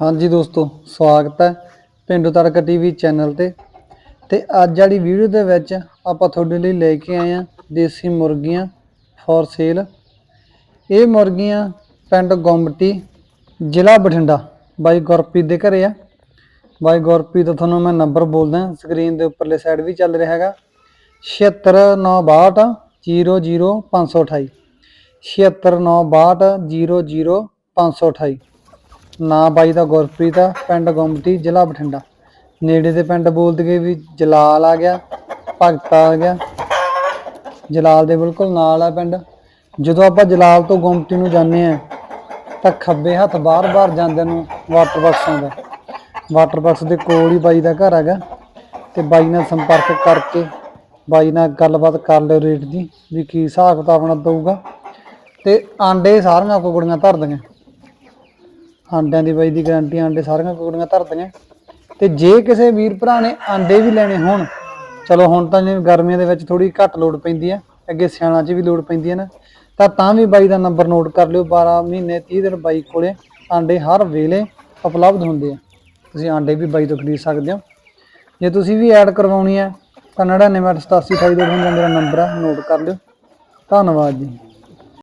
ਹਾਂਜੀ ਦੋਸਤੋ, ਸਵਾਗਤ ਹੈ ਪਿੰਡੂ ਤੜਕਾ ਟੀਵੀ ਚੈਨਲ ਤੇ। ਤੇ ਅੱਜ ਵਾਲੀ ਵੀਡੀਓ ਦੇ ਵਿੱਚ ਆਪਾਂ ਤੁਹਾਡੇ ਲਈ ਲੈ ਕੇ ਆਏ ਆ ਦੇਸੀ ਮੁਰਗੀਆਂ ਫॉर ਸੇਲ ਇਹ ਮੁਰਗੀਆਂ ਪਿੰਡ ਗੁੰਮਟੀ, ਜ਼ਿਲ੍ਹਾ ਬਠਿੰਡਾ। ਬਾਈ ਗੁਰਪ੍ਰੀਤ ਦੇ ਘਰੇ ਆ। ਬਾਈ ਗੁਰਪ੍ਰੀਤ ਦਾ ਤੁਹਾਨੂੰ ਮੈਂ ਨੰਬਰ ਬੋਲਦਾ ਸਕਰੀਨ ਦੇ ਉੱਪਰਲੇ ਸਾਈਡ ਵੀ ਚੱਲ ਰਿਹਾ ਹੈਗਾ। 76962 00528 76962 00528 ਨਾਂ ਬਾਈ ਦਾ ਗੁਰਪ੍ਰੀਤ ਆ, ਪਿੰਡ ਗੁੰਮਟੀ ਜ਼ਿਲ੍ਹਾ ਬਠਿੰਡਾ। ਨੇੜੇ ਦੇ ਪਿੰਡ ਬੋਲਦੇ ਗਏ ਵੀ ਜਲਾਲ ਆ ਗਿਆ, ਭਗਤ ਆ ਗਿਆ। ਜਲਾਲ ਦੇ ਬਿਲਕੁਲ ਨਾਲ ਆ ਪਿੰਡ। ਜਦੋਂ ਆਪਾਂ ਜਲਾਲ ਤੋਂ ਗੁੰਮਟੀ ਨੂੰ ਜਾਂਦੇ ਆ ਤਾਂ ਖੱਬੇ ਹੱਥ ਬਾਹਰ-ਬਾਹਰ ਜਾਂਦੇ ਨੂੰ ਵਾਟਰ ਬਾਕਸ ਆਉਂਦਾ ਵਾਟਰ ਬਾਕਸ ਦੇ ਕੋਲ ਹੀ ਬਾਈ ਦਾ ਘਰ ਹੈਗਾ। ਤੇ ਬਾਈ ਨਾਲ ਸੰਪਰਕ ਕਰਕੇ ਬਾਈ ਨਾਲ ਗੱਲਬਾਤ ਕਰ ਲਿਓ ਰੇਟ ਦੀ, ਵੀ ਕੀ ਹਿਸਾਬ ਕਿਤਾਬ ਨਾਲ ਦਊਗਾ। ਤੇ ਆਂਡੇ ਸਾਰੀਆਂ ਕੁਕੜੀਆਂ ਧਰ ਦੀਆਂ ਆਂਡਿਆਂ ਦੀ ਬਾਈ ਦੀ ਗਾਰੰਟੀ, ਆਂਡੇ ਸਾਰੀਆਂ ਕੁਕੜੀਆਂ ਧਰਦੀਆਂ ਤੇ ਜੇ ਕਿਸੇ ਵੀਰ ਭਰਾ ਨੇ ਆਂਡੇ ਵੀ ਲੈਣੇ ਹੋਣ, ਚਲੋ ਹੁਣ ਤਾਂ ਜਿਵੇਂ ਗਰਮੀਆਂ ਦੇ ਵਿੱਚ ਥੋੜੀ ਘੱਟ ਲੋਡ ਪੈਂਦੀ ਆ, ਅੱਗੇ ਸਿਆਲਾਂ 'ਚ ਵੀ ਲੋਡ ਪੈਂਦੀ ਹੈ ਨਾ, ਤਾਂ ਤਾਂ ਵੀ ਬਾਈ ਦਾ ਨੰਬਰ ਨੋਟ ਕਰ ਲਿਓ 12 ਮਹੀਨੇ 30 ਦਿਨ ਬਾਈ ਕੋਲੇ ਆਂਡੇ ਹਰ ਵੇਲੇ ਉਪਲਬਧ ਹੁੰਦੇ ਆ। ਤੁਸੀਂ ਆਂਡੇ ਵੀ ਬਾਈ ਤੋਂ ਖਰੀਦ ਸਕਦੇ ਹੋ। ਜੇ ਤੁਸੀਂ ਵੀ ਐਡ ਕਰਵਾਉਣੀ ਹੈ ਤਾਂ 9988 ਮੇਰਾ ਨੰਬਰ ਆ, ਨੋਟ ਕਰ ਲਿਓ। ਧੰਨਵਾਦ ਜੀ।